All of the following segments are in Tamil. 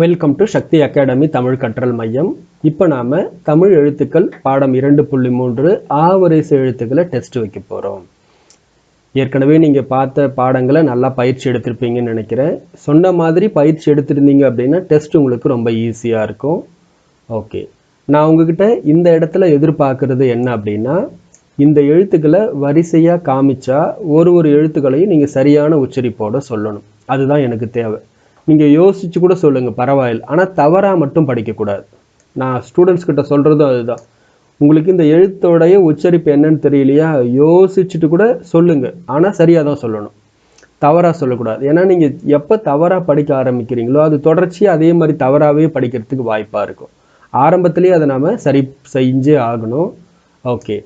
Welcome to Shakti academy Tamil கற்றல் மையம் இப்போ நாம் தமிழ் எழுத்துக்கள் பாடம் இரண்டு புள்ளி மூன்று ஆவரிசை எழுத்துக்களை டெஸ்ட் வைக்க போகிறோம் ஏற்கனவே நீங்கள் பார்த்த பாடங்களை நல்லா பயிற்சி எடுத்திருப்பீங்கன்னு நினைக்கிறேன். சொன்ன மாதிரி பயிற்சி எடுத்திருந்தீங்க அப்படின்னா டெஸ்ட் உங்களுக்கு ரொம்ப ஈஸியாக இருக்கும். ஓகே நான் உங்ககிட்ட இந்த இடத்துல எதிர்பார்க்கறது என்ன அப்படின்னா இந்த எழுத்துக்களை வரிசையாக காமிச்சா ஒரு ஒரு எழுத்துக்களையும் நீங்கள் சரியான உச்சரிப்போட சொல்லணும். அதுதான் எனக்கு தேவை. நீங்கள் யோசிச்சு கூட சொல்லுங்கள் பரவாயில்ல. ஆனால் தவறாக மட்டும் படிக்கக்கூடாது. நான் ஸ்டூடெண்ட்ஸ் கிட்ட சொல்கிறதும் அதுதான். உங்களுக்கு இந்த எழுத்தோடைய உச்சரிப்பு என்னன்னு தெரியலையா? யோசிச்சுட்டு கூட சொல்லுங்கள் ஆனால் சரியாக தான் சொல்லணும். தவறாக சொல்லக்கூடாது. ஏன்னா நீங்கள் எப்போ தவறாக படிக்க ஆரம்பிக்கிறீங்களோ அது தொடர்ச்சியாக அதே மாதிரி தவறாகவே படிக்கிறதுக்கு வாய்ப்பாக இருக்கும். ஆரம்பத்துலேயே அதை நாம் சரி செஞ்சே ஆகணும். ஓகே.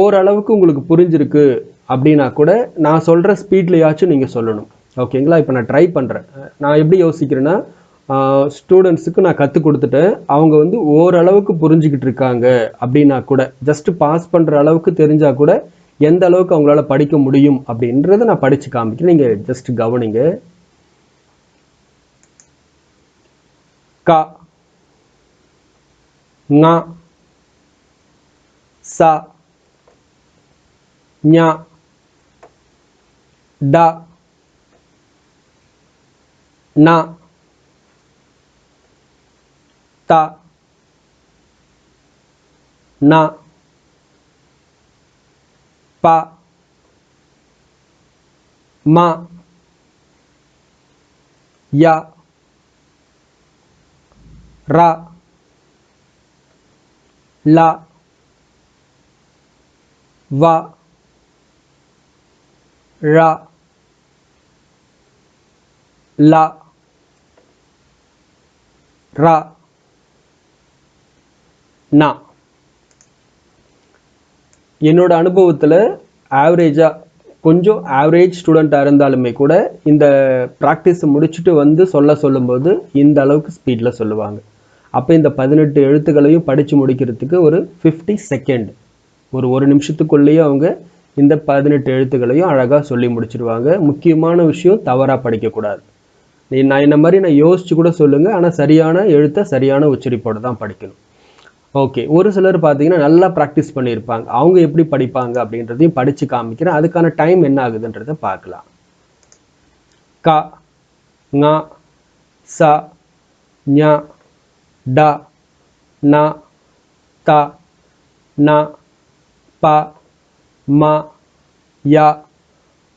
ஓரளவுக்கு உங்களுக்கு புரிஞ்சிருக்கு அப்படின்னா கூட நான் சொல்கிற ஸ்பீட்லையாச்சும் நீங்கள் சொல்லணும். ஓகேங்களா இப்போ நான் ட்ரை பண்ணுறேன் நான் எப்படி யோசிக்கிறேன்னா ஸ்டூடெண்ட்ஸுக்கு நான் கற்றுக் கொடுத்துட்டேன் அவங்க வந்து ஓரளவுக்கு புரிஞ்சுக்கிட்டு இருக்காங்க அப்படின்னா கூட ஜஸ்ட் பாஸ் பண்ணுற அளவுக்கு தெரிஞ்சால் கூட எந்த அளவுக்கு அவங்களால படிக்க முடியும் அப்படின்றத நான் படித்து காமிக்கிறேன். நீங்கள் ஜஸ்ட் கவனிங்க. கா ஙா சா ஞா டா na ta na pa ma ya ra la va ra la ரா நா. என்னோட அனுபவத்தில் ஆவரேஜாக கொஞ்சம் ஆவரேஜ் ஸ்டூடெண்ட்டாக இருந்தாலுமே கூட இந்த ப்ராக்டிஸ் முடிச்சுட்டு வந்து சொல்ல சொல்லும்போது இந்த அளவுக்கு ஸ்பீடில் சொல்லுவாங்க. அப்போ இந்த பதினெட்டு எழுத்துக்களையும் படித்து முடிக்கிறதுக்கு ஒரு ஃபிஃப்டி செகண்ட் ஒரு ஒரு நிமிஷத்துக்குள்ளேயே அவங்க இந்த பதினெட்டு எழுத்துக்களையும் அழகாக சொல்லி முடிச்சிடுவாங்க முக்கியமான விஷயம் தவறாக படிக்கக்கூடாது. நான் என்ன மாதிரி நான் யோசிச்சு கூட சொல்லுங்கள் ஆனால் சரியான எழுத்தை சரியான உச்சரிப்போடு தான் படிக்கணும். ஓகே. ஒரு சிலர் பார்த்தீங்கன்னா நல்லா ப்ராக்டிஸ் பண்ணியிருப்பாங்க. அவங்க எப்படி படிப்பாங்க அப்படின்றதையும் படித்து காமிக்கிறேன். அதுக்கான டைம் என்ன ஆகுதுன்றதை பார்க்கலாம். கா ஙா ச ஞ ட ந த ந ப ம ய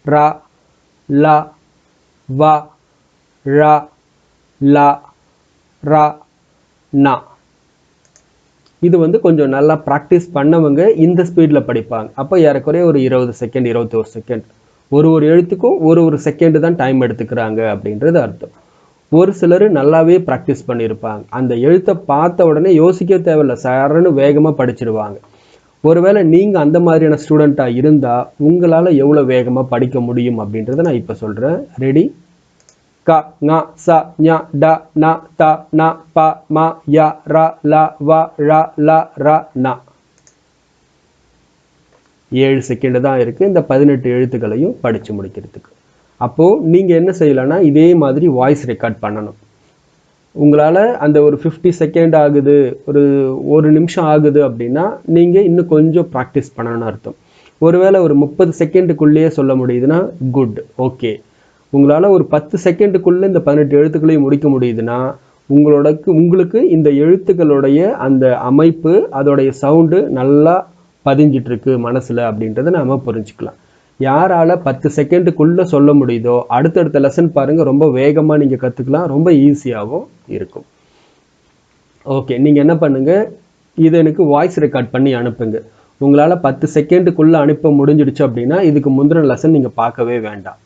ர ல வ ழ ல ர ந. இது வந்து கொஞ்சம் நல்லா ப்ராக்டிஸ் பண்ணவங்க இந்த ஸ்பீடில் படிப்பாங்க. அப்போ ஏறக்குறைய ஒரு இருபது செகண்ட் இருபத்தி ஒரு செகண்ட் ஒரு ஒரு எழுத்துக்கும் ஒரு ஒரு செகண்டு தான் டைம் எடுத்துக்கிறாங்க அப்படின்றது அர்த்தம். ஒரு சிலர் நல்லாவே ப்ராக்டிஸ் பண்ணியிருப்பாங்க அந்த எழுத்தை பார்த்த உடனே யோசிக்க தேவையில்ல. சாரன்னு வேகமாக படிச்சிருவாங்க. ஒருவேளை நீங்கள் அந்த மாதிரியான ஸ்டூடெண்ட்டாக இருந்தால் உங்களால் எவ்வளோ வேகமாக படிக்க முடியும் அப்படின்றத நான் இப்போ சொல்கிறேன் ரெடி க nga, sa, nya, ட na, த na, ப ma, ya, ர ல வ ra, ல ra, na. ஏழு செகண்டு தான் இருக்குது இந்த பதினெட்டு எழுத்துக்களையும் படித்து முடிக்கிறதுக்கு. அப்போது நீங்கள் என்ன செய்யலைன்னா இதே மாதிரி வாய்ஸ் ரெக்கார்ட் பண்ணணும். உங்களால் அந்த ஒரு ஃபிஃப்டி செகண்ட் ஆகுது ஒரு ஒரு நிமிஷம் ஆகுது அப்படின்னா நீங்கள் இன்னும் கொஞ்சம் ப்ராக்டிஸ் பண்ணணும்னு அர்த்தம். ஒருவேளை ஒரு முப்பது செகண்டுக்குள்ளேயே சொல்ல முடியுதுன்னா குட் ஓகே உங்களால் ஒரு பத்து செகண்டுக்குள்ளே இந்த பதினெட்டு எழுத்துக்களையும் முடிக்க முடியுதுன்னா உங்களோட உங்களுக்கு இந்த எழுத்துக்களுடைய அந்த அமைப்பு அதோடைய சவுண்டு நல்லா பதிஞ்சிட்ருக்கு மனசில் அப்படின்றத நாம் புரிஞ்சுக்கலாம். யாரால் பத்து செகண்டுக்குள்ளே சொல்ல முடியுதோ அடுத்தடுத்த லெசன் பாருங்கள் ரொம்ப வேகமாக நீங்கள் கற்றுக்கலாம் ரொம்ப ஈஸியாகவும் இருக்கும். ஓகே நீங்கள் என்ன பண்ணுங்கள் இதை எனக்கு வாய்ஸ் ரெக்கார்ட் பண்ணி அனுப்புங்க. உங்களால் பத்து செகண்டுக்குள்ளே அனுப்ப முடிஞ்சிடுச்சு அப்படின்னா இதுக்கு முந்தின லெசன் நீங்கள் பார்க்கவே வேண்டாம்.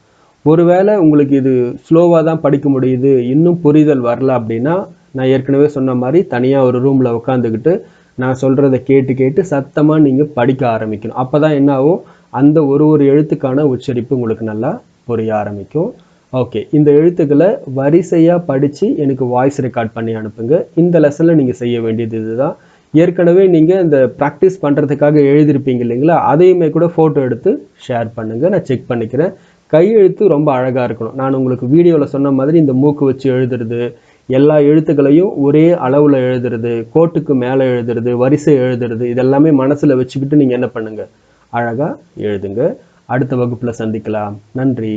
ஒருவேளை உங்களுக்கு இது ஸ்லோவாக தான் படிக்க முடியுது இன்னும் புரிதல் வரல அப்படின்னா நான் ஏற்கனவே சொன்ன மாதிரி தனியாக ஒரு ரூமில் உட்காந்துக்கிட்டு நான் சொல்கிறத கேட்டு கேட்டு சத்தமாக நீங்கள் படிக்க ஆரம்பிக்கணும். அப்போ தான் என்ன ஆகும்? அந்த ஒரு ஒரு எழுத்துக்கான உச்சரிப்பு உங்களுக்கு நல்லா புரிய ஆரம்பிக்கும். ஓகே இந்த எழுத்துக்களை வரிசையாக படித்து எனக்கு வாய்ஸ் ரெக்கார்ட் பண்ணி அனுப்புங்க. இந்த லெசனில் நீங்கள் செய்ய வேண்டியது இதுதான். ஏற்கனவே நீங்கள் இந்த ப்ராக்டிஸ் பண்ணுறதுக்காக எழுதியிருப்பீங்க இல்லைங்களா? அதையுமே கூட ஃபோட்டோ எடுத்து ஷேர் பண்ணுங்கள் நான் செக் பண்ணிக்கிறேன். கையெழுத்து ரொம்ப அழகாக இருக்கணும். நான் உங்களுக்கு வீடியோவில் சொன்ன மாதிரி இந்த மூக்கு வச்சு எழுதுறது எல்லா எழுத்துக்களையும் ஒரே அளவில் எழுதுறது கோட்டுக்கு மேலே எழுதுறது வரிசை எழுதுறது இதெல்லாமே மனசில் வச்சுக்கிட்டு நீங்கள் என்ன பண்ணுங்கள் அழகாக எழுதுங்க. அடுத்த வகுப்பில் சந்திக்கலாம். நன்றி.